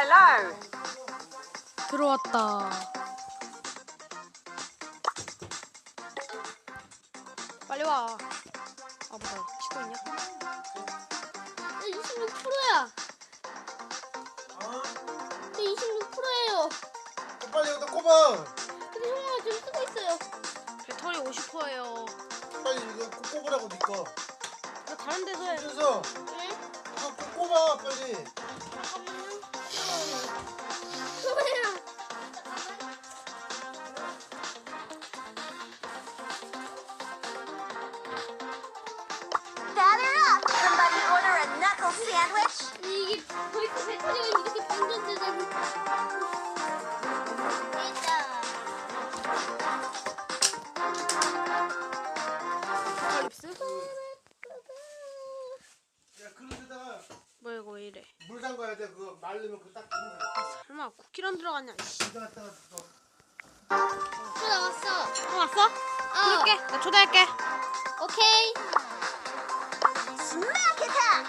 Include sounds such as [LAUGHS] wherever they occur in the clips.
Hello. 들어왔다. 빨리 와. 아 뭐야? 치고 있냐? 26%야. 어? 26%예요. 빨리 여기다 꼽아. 근데 형아 지금 쓰고 있어요. 배터리 50%예요. 빨리 이거 꼽- 꼽으라고 네 거. 나 다른 데서 해. 그래서 네? 이거 꼽- 꼽아 빨리. 쿠키런 들어갔냐? 씨. 이거 갖다가 너또 나왔어. 또 왔어? 어. 그럴게. 나 초대할게. 오케이. Smack attack!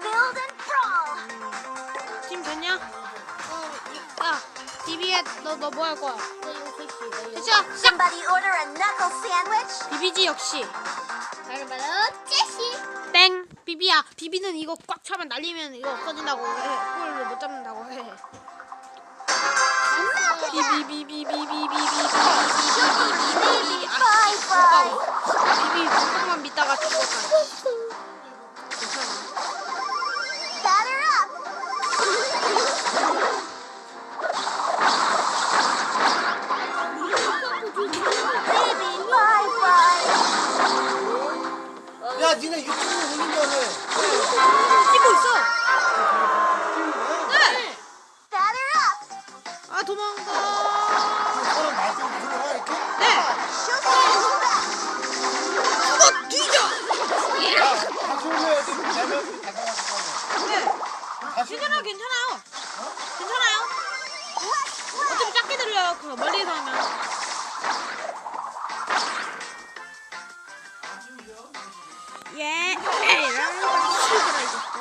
Build and brawl! 팀 됐냐? 어, 야, DB에 너너 뭐 할 거야? 나 이거 이거. 됐죠? 시작. Somebody order a knuckle sandwich? 비비지 역시. 바로 바로 제시. 땡. 비비야. 비비는 이거 꽉 차면 날리면 이거 없어진다고 해. 골을 못 잡는다고 해. 비비 조금만 믿다가 죽었다. 괜찮아. 야, 니네 유튜브 올린다며. 찍고 있어. 네. 네. 아 도망가. 괜찮아 괜찮아요. 괜찮아요. 어차피 작게 들려요. 그 멀리서 하면. 예. 에이랑 실드라 이제.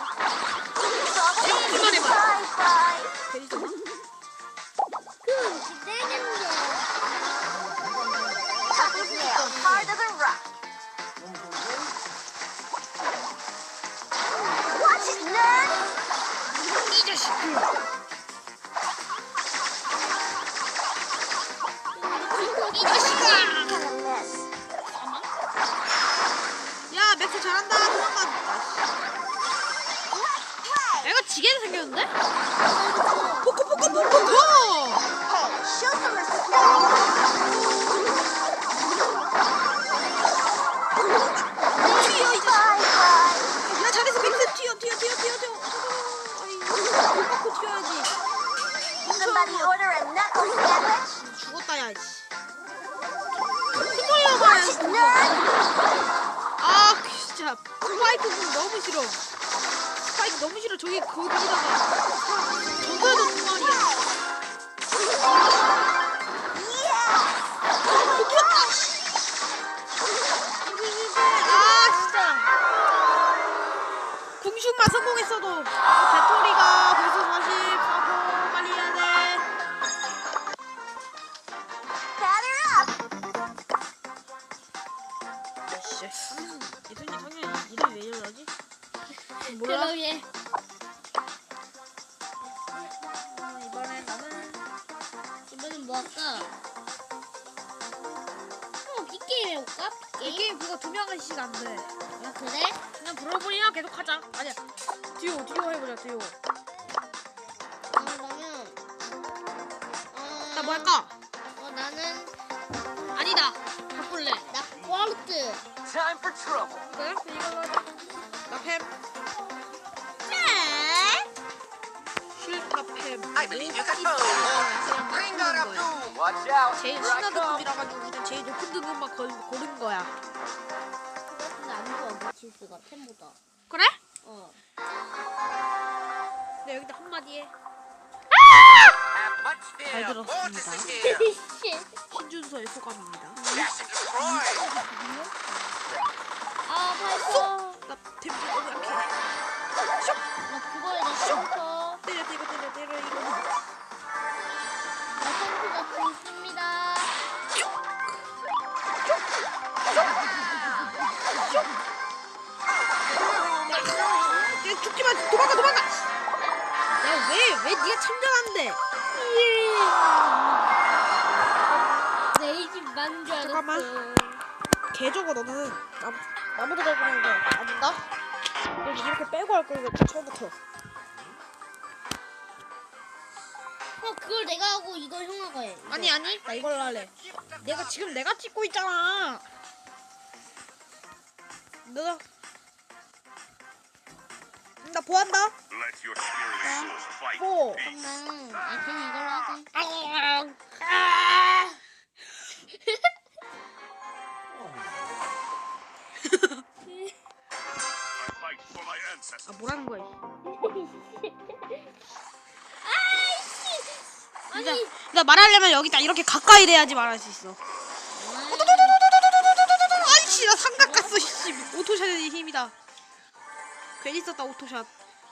야 맥주 잘한다. 이거 지게 생겼는데? 포코 포코 포코 배터리가 벌써 44고 빨리 해야 돼. Batter up! 씨, 예선이 당연히 이름이 왜 이러지? 몰라. 그러게. 아, 이번에 나는 이번엔 뭐 할까? 어, 빅게임 해볼까? 이 빅게임? 게임 그거 두 명씩 안 돼. 아, 그래? 그냥 브로볼이랑 계속 하자. 아니야. 듀오, 듀오 해보자, 듀오. 아, 그러면. 어, 나 뭐 할까? 어, 나는. 아니다. 바꿀래. 나 쿼르트. Time for trouble. 그래? 그럼 이걸로 하자. 나 팸. 쉴까 팸. I believe you can move. Bring on up to. Watch out. 제일 come. 등급이라 가지고 그냥 제일 높은 등급만 걸, 고른 거야. 근데 안 좋아, 미치스가 템보다. 그래? 어. 야, 여기다 한마디 해. 잘 들었습니다. 신준서의 소감입니다. 아, 발표. 나 대표 어떻게? 나 그거에 나 슈퍼. 때려 때려 때려 때려 이거. 나 선수가 또 있습니다. 죽지마 도망가 도망가. 왜, 왜 네가 참전한대? 내집 만줄 알았어. 잠깐만. 개 저거 너는 나무, 나무 드래곤인 거안 된다? 여기 이렇게 빼고 할 이거 처음부터. 어 그걸 내가 하고 이걸 형아가 해. 이거. 아니, 아니, 나 이걸로 할래. 내가 지금 내가 찍고 있잖아. 너나 나 보한다. 보. 잠깐만. 아 그냥 이걸로 하자. 아. 아 뭐라는 거야? 아니. 진짜. 나 말하려면 여기 딱 이렇게 가까이 돼야지 말할 수 있어. 아이씨 나 삼각 갔어 씨 오토샷의 힘이다 괜히 썼다 오토샷.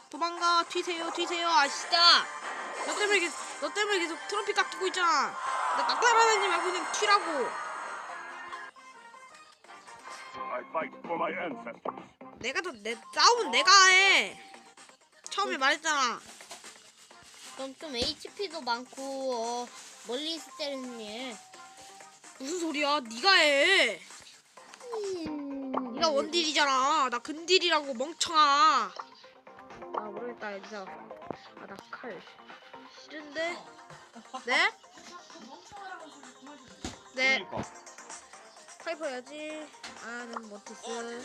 도망가 튀세요 튀세요 아 진짜 너 때문에 계속 너 때문에 계속 트로피 깎이고 있잖아. 나 깎아라다니지 말고 그냥 튀라고. I fight for my ancestors. 내가 더내 싸움은 내가 해. 처음에 말했잖아. 그럼 좀 HP도 많고 어, 멀리 있을 때는 예. 무슨 소리야? 네가 해 네가 원딜이잖아. 나 근딜이라고 멍청아. 아 모르겠다 진짜 아나 칼. 싫은데? 네? 네. 그러니까. 파이퍼 해야지. 아는 모티스.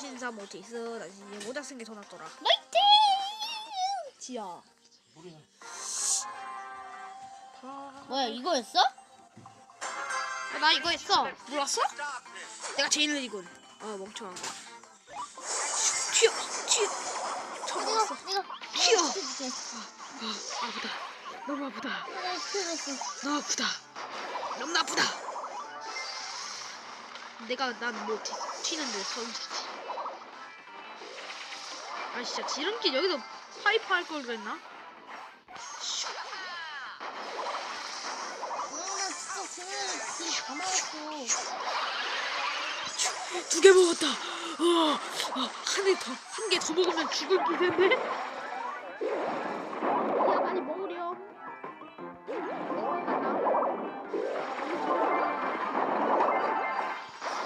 신사 모티스. 나 이제 모자 쓴 게 더 낫더라. 마이팅! 지야. 뭐야 이거였어? 아, 나 이거 했어. 몰랐어? 내가 제일 느리군 어 멍청한 거 튀어 튀어 처음 내가 튀어. 시켜줄게. 아, 아프다 너무 아프다 시켜줬어. 너무 아프다 너무 아프다 내가 난뭐 튀는데 선수지 아 진짜 지름길 여기서 파이프 할 걸 그랬나? 나 진짜 그날 길다 먹었고. 두 개 먹었다 어, 어, 한개 더, 한 개 더 먹으면 죽을 기세인데? 야 많이 먹으렴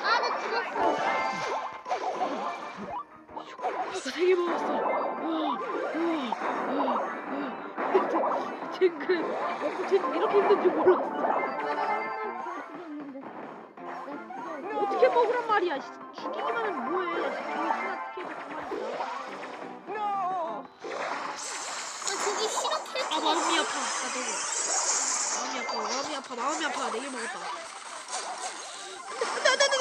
아 나 죽었어. 나세개 먹었어. 우와, 우와, 우와. 쟤그 먹고 쟤 이렇게 힘든 줄 몰랐어. 어떻게 먹으란 말이야. 씨, 죽이기만 하면 뭐해. 하나 계속 가만히 있어. 아 저기 싫어. 아 마음이 아파. 나 너무 마음이 아파. 마음이 아파. 마음이 아파. 네개 먹었다. 안돼 안돼 안돼.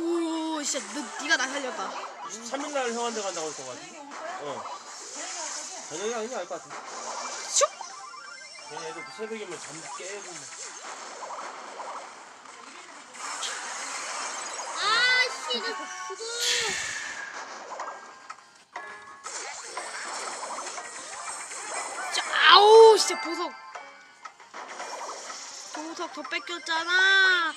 오 진짜 너 네가 나 살렸다. 3일 날 형한테 간다고 했어가지고. 어. 저녁이 아니면 알것 같아. 슉. 걔네 애들 그 새벽이면 잠 깨고 막. 아우 진짜 보석. 보석 더 뺏겼잖아.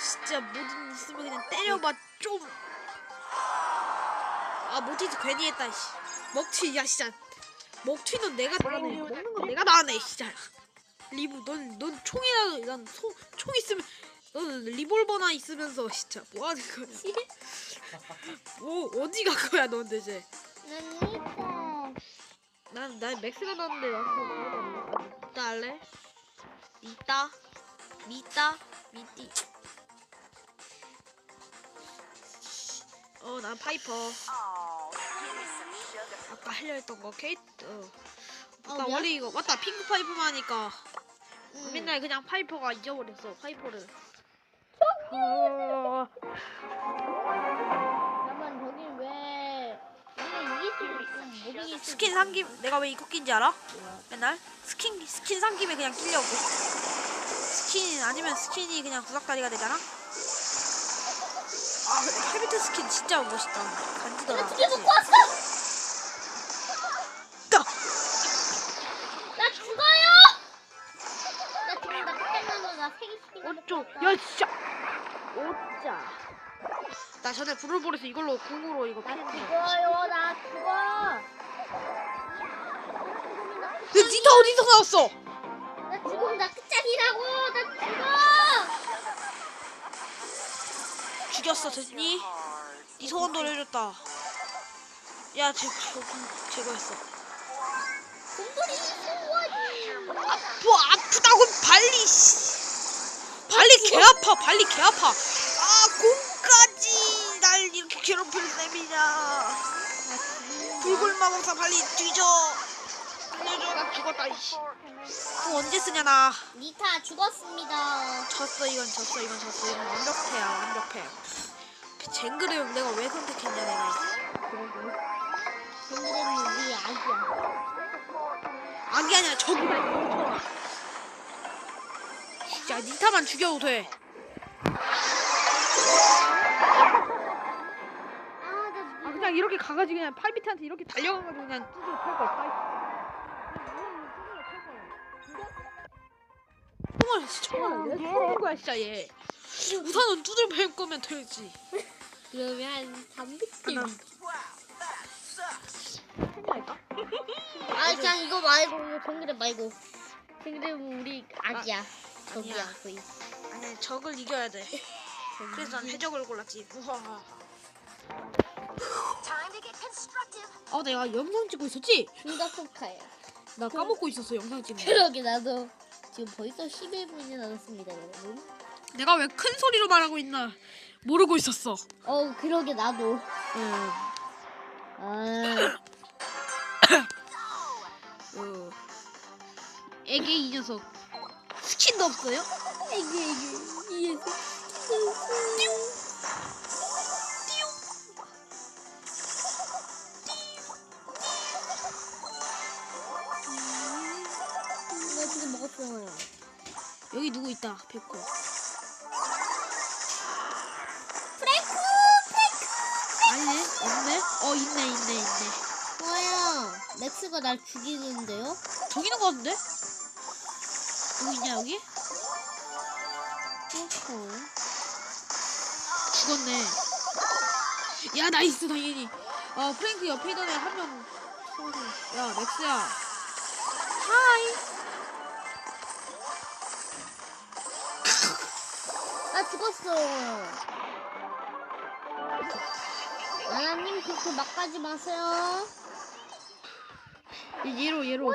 진짜 뭐든 있으면 그냥 때려봐 좀아 모티즈 괜히 했다 씨. 먹튀 야 진짜. 먹튀는 내가 나네 먹는 건 내가 나네 진짜 리브 넌 넌 총이라도 난총 있으면 넌 리볼버나 있으면서 진짜 뭐 하는 거야 뭐 어디 갈 거야 넌 대체 난 일단 난, 난 맥스가 나왔는데 나한테 이따 할래? 이따? 미따? 미띠 어 난 파이퍼. 아까 하려 했던 거 케이트 어. 어, 나 미안. 원래 이거 맞다 핑크 파이프만 하니까 응. 맨날 그냥 파이퍼가 잊어버렸어 파이퍼를 어, 잠깐만 저기 왜 우리가 이길 수 있고 못 이길 수 스킨 산김 내가 왜 이거 낀지 알아? 맨날 스킨 스킨 산 김에 그냥 끼려고 스킨 아니면 스킨이 그냥 구석다리가 되잖아. 아 헤비트 스킨 진짜 멋있다. 간지더라. 나 전에 브롤볼에서 이걸로 궁으로 이거 나. 죽어요 나 죽어 근데 니타 어디서 나왔어? 나 지금 나 끝장이라고 나 죽어 죽였어 됐니? 니 소원도 해줬다. 야 제, 저, 제거했어. 곰돌이 소원이 아파 아프다고 발리 씨. 발리 개 아파 발리 개 아파. 괴롭힐 셈이냐. 불굴 마법사 발리 뒤져. 살려줘 나 죽었다 이씨. 그 언제 쓰냐 나. 니타 죽었습니다 졌어 이건 졌어 이건 졌어 이건 완벽해야 완벽해. 쟁그레 내가 왜 선택했냐 내가. 곰돌이는 우리 아기야 악이 아니라 적이다 멍청아. 야 니타만 죽여도 돼. 그냥 이렇게 가가지고 그냥 팔비트한테 이렇게 달려가가지고 그냥 두드려 팰걸 총알 총알 왜 쏘는 거야 진짜 얘. 우선은 두드려 팰 거면 되지. 그러면 하나. 할까? 아 그냥 이거 말고 이거 정글에 말고. 정글은 우리 아기야. 저기야 아니야. 거의. 아니 적을 이겨야 돼. 그래서 난 해적을 골랐지. constructive. 아 내가 영상 찍고 있었지? 킹가포카야. 나 까먹고 있었어 영상 찍는 거. 그러게 나도 지금 벌써 11분이 남았습니다 여러분. 내가 왜 큰 소리로 말하고 있나 모르고 있었어. 어 그러게 나도. 음. 아 어. 애기 이 녀석. 스킨도 없어요? 이게 이게 이게 나 먹었어요. 여기 누구 있다 백호 프랭크! 아니네 없네 어 있네 있네 있네 뭐야? 렉스가 날 죽이는데요? 저기는 거 같은데? 누구 있냐 여기? 어허 죽었네 야 나이스 당연히 어 프랭크 옆에 있던 애 한 명 야 맥스야 하이 죽었어. 나나님 그렇게 막 가지 마세요. 얘로 얘로!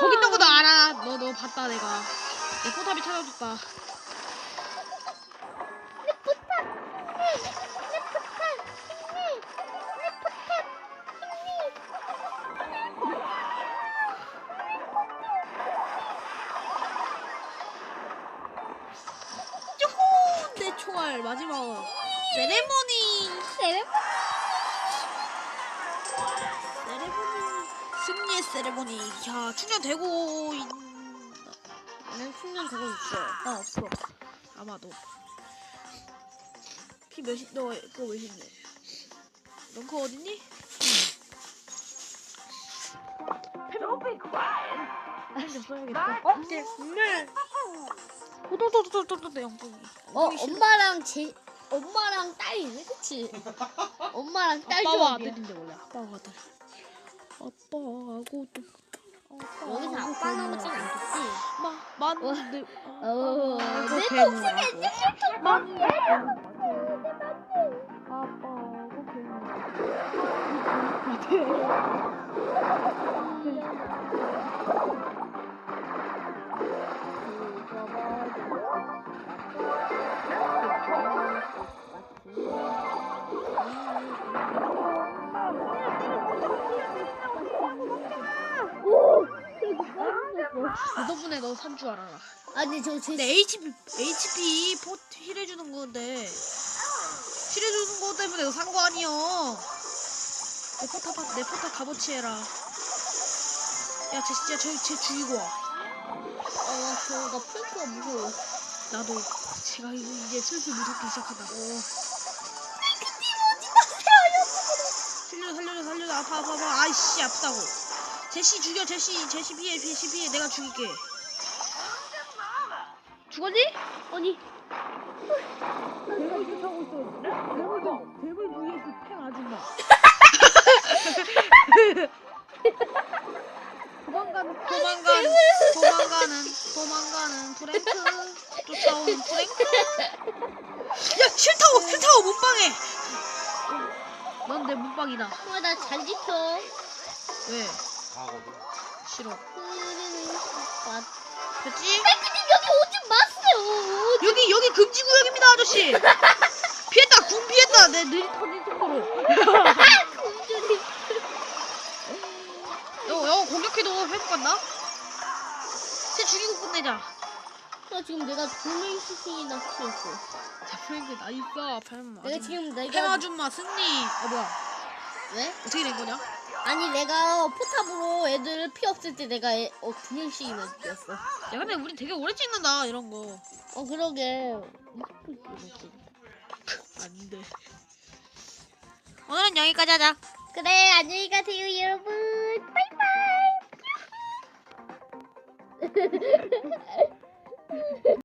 거기 있는 거도 알아 너 너 봤다 내가 내 포탑이 찾아줬다 내 총알 마지막 세레모니 세레모니! 세레모니 승리의 세레모니 야 충전되고 있... 난 충전 되고 있어. 아 없어 아마도 피 몇이 너 그거 몇인데 넌 그거 어딨니? 펜좀 써야겠다 어? 네 도도도도도도도 영풍이 어, 엄마랑 제 엄마랑 딸이네, 그치? [LAUGHS] 엄마랑 딸 아빠와 조합이야. 아들인데 원래 아빠와 아들 아빠하고 또 여기서 아빠 나오진 않겠지? 마, 만드 어, 내. 목소리 내 만드 아빠하고 괴물. 줄 알아라. 아니 저제 근데 HP HP 포 힐해주는 건데 힐해주는 거 때문에 너산거 아니여. 내 포탑 가- 내 포탑 값어치 해라. 야, 쟤 진짜 쟤쟤 죽이고 와. 어, 저나 핑크가 무서워. 나도 제가 이제 슬슬 무섭기 시작한다. 어. 살려줘 살려줘 살려줘 아파 아파 아파 아이씨 아프다고. 제시 죽여 제시 제시 피해 제시 피해 내가 죽일게. 죽었니? 아니 괴물 쫓아오고 있어. 괴물 좀 괴물 vs 팽 아줌마. [LAUGHS] 도망가는 도망가는 도망가는 도망가는 프랭크 쫓아오는 프랭크. 야 싫다고 싫다고 못방해. 넌 내 못방이다. 어, 나잘 지켜. 왜? 가거든. 싫어. 맛. 됐지? 백님 여기. 여기 여기 금지 구역입니다 아저씨. 피했다 궁 피했다 내 느리 터진 속도로. 공주님. 여, 여 공격해도 회복 간다? 쟤 죽이고 끝내자. 나 지금 내가 두명 시신이나 키웠어. 자, 프랭크 나 있어. 팬 내가 지금 내가 팬 아줌마 승리. 어 뭐야? 왜? 어떻게 된 거냐? 아니 내가 포탑으로 애들 피 없을 때 내가 애, 어, 두 명씩이나 죽였어. 야 근데 우리 되게 오래 찍는다 이런 거. 어 그러게. 20분 찍었지. 안돼. 오늘은 여기까지 하자. 그래 안녕히 가세요 여러분. 바이바이. [LAUGHS] [LAUGHS]